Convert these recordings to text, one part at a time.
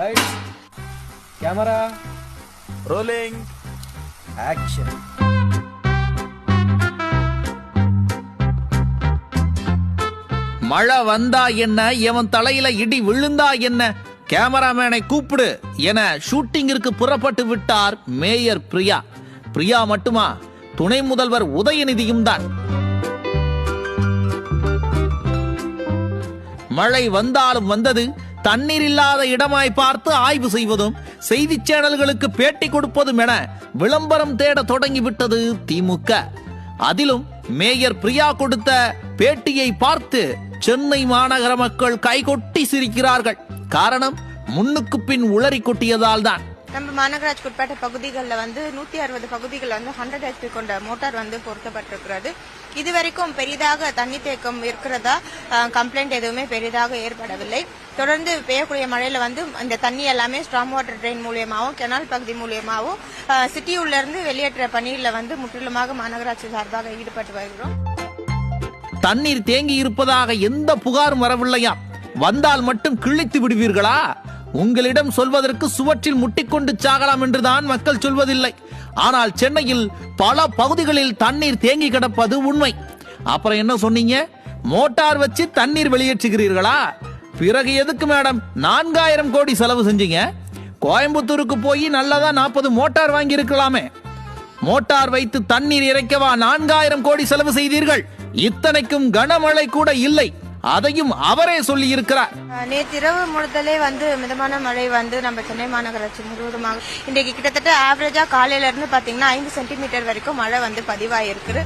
Lights camera rolling action மழை வந்தா என்ன? எவன் தலையில இடி விழுந்தா என்ன? கேமராமேனை கூப்பிடு என ஷூட்டிங்கிற்கு புறப்பட்டு விட்டார் மேயர் பிரியா. பிரியா மட்டுமா? துணை முதல்வர் உதயநிதியும் தான். மழை வந்தாலும் வந்தது தண்ணீர் இல்லாத இடமாய் பார்த்து ஆய்வு செய்வதும் செய்தி சேனல்களுக்கு பேட்டி கொடுப்பதும் என விளம்பரம் தேட தொடங்கிவிட்டது திமுக. அதிலும் மேயர் பிரியா கொடுத்த பேட்டியை பார்த்து சென்னை மாநகர மக்கள் கைகொட்டி சிரிக்கிறார்கள். காரணம் முன்னுக்கு பின் உளறி கொட்டியதால் தான் நம்ம மாநகராட்சிக்கு உட்பட்ட பகுதிகளில் வந்து நூத்தி அறுபது பகுதிகளில் வந்து ஹண்ட்ரட் ஹெச்பி கொண்ட மோட்டார் வந்து பொருத்தப்பட்டிருக்கிறது. இதுவரைக்கும் பெரிதாக தண்ணி தேக்கம் இருக்கிறதா? கம்ப்ளைண்ட் எதுவுமே பெரிதாக ஏற்படவில்லை. தொடர்ந்து பெய்யக்கூடிய மழையில வந்து இந்த தண்ணி எல்லாமே ஸ்ட்ராங் வாட்டர் ட்ரெயின் மூலியமாகவும் கெனால் பகுதி மூலியமாகவும் சிட்டி உள்ள இருந்து வெளியேற்ற பணியில வந்து முற்றிலுமாக மாநகராட்சி சார்பாக ஈடுபட்டு வருகிறோம். தண்ணீர் தேங்கி இருப்பதாக எந்த புகாரும் வரவில்லையா? வந்தால் மட்டும் கிழித்து விடுவீர்களா? உங்களிடம் சொல்வதற்கு சுவற்றில் முட்டிக்கொண்டு சாகலாம் என்றுதான் மக்கள் சொல்வதில்லை. ஆனால் சென்னையில் பல பகுதிகளில் தண்ணீர் தேங்கி கிடப்பது உண்மை. அப்புறம் என்ன சொன்னீங்க? மோட்டார் வச்சு தண்ணீர் வெளியேற்றுகிறீர்களா? பிறகு எதுக்கு மேடம் நான்காயிரம் கோடி செலவு செஞ்சீங்க? கோயம்புத்தூருக்கு போய் நல்லதா நாற்பது மோட்டார் வாங்கி இருக்கலாமே மோட்டார் வைத்து தண்ணீர் இறைக்கவா நான்காயிரம் கோடி செலவு செய்தீர்கள்? இத்தனைக்கும் கனமழை கூட இல்லை. அதையும் அவரே சொல்லி இருக்கிறார் நேற்றிரவு முழுதலே வந்து மிதமான மழை வந்து நம்ம சென்னை மாநகராட்சி முழுவதுமாக இன்றைக்கு கிட்டத்தட்ட ஆவரேஜா காலையில இருந்து பாத்தீங்கன்னா ஐந்து சென்டிமீட்டர் வரைக்கும் மழை வந்து பதிவாயிருக்கு.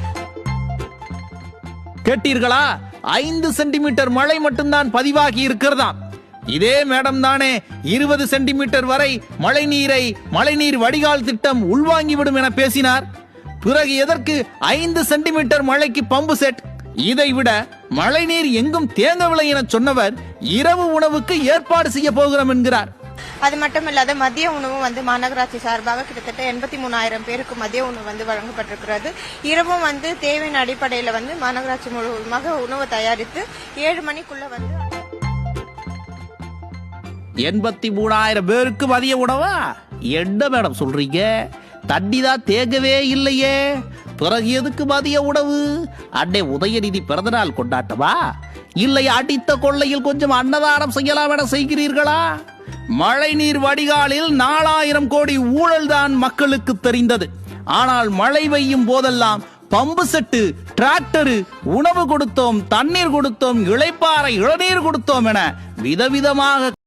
கேட்டீர்களா? ஐந்து சென்டிமீட்டர் மழை மட்டும்தான் பதிவாகி இருக்கிறதாம். இதே மேடம் தானே இருபது சென்டிமீட்டர் வரை மழை நீரை மழைநீர் வடிகால் திட்டம் உள்வாங்கிவிடும் என பேசினார். பிறகு எதற்கு ஐந்து சென்டிமீட்டர் மழைக்கு பம்பு செட் இதை விட மழைநீர் எங்கும் தேங்கவில்லை என சொன்னவர் இரவு உணவுக்கு ஏற்பாடு செய்ய போகிறோம் என்கிறார். அது மட்டும் இல்லாத மதிய உணவு வந்து மாநகராட்சி சார்பாக கிட்டத்தட்ட எண்பத்தி மூணாயிரம் பேருக்கு மதிய உணவு வந்து வழங்கப்பட்டிருக்கிறது. இரவும் வந்து தேவையின் அடிப்படையில வந்து மாநகராட்சி முழுவதுமாக உணவு தயாரித்து ஏழு மணிக்குள்ள வந்து எண்பத்தி மூணாயிரம் பேருக்கு மதிய உணவா? என்ன மேடம் சொல்றீங்க? தண்ணி தான் தேங்கவே இல்லையே. பிறகு எதுக்கு மதிய உணவு? அன்னை உதயநிதி பிறந்தநாள் கொண்டாட்டமா? இல்லை அடித்த கொள்ளையில் கொஞ்சம் அன்னதானம் செய்யலாம் என செய்கிறீர்களா? மழைநீர் வடிகாலில் நாலாயிரம் கோடி ஊழல் தான் மக்களுக்கு தெரிந்தது. ஆனால் மழை பெய்யும் போதெல்லாம் பம்பு செட்டு டிராக்டரு உணவு கொடுத்தோம் தண்ணீர் கொடுத்தோம் இளைப்பாறை இளநீர் கொடுத்தோம் என விதவிதமாக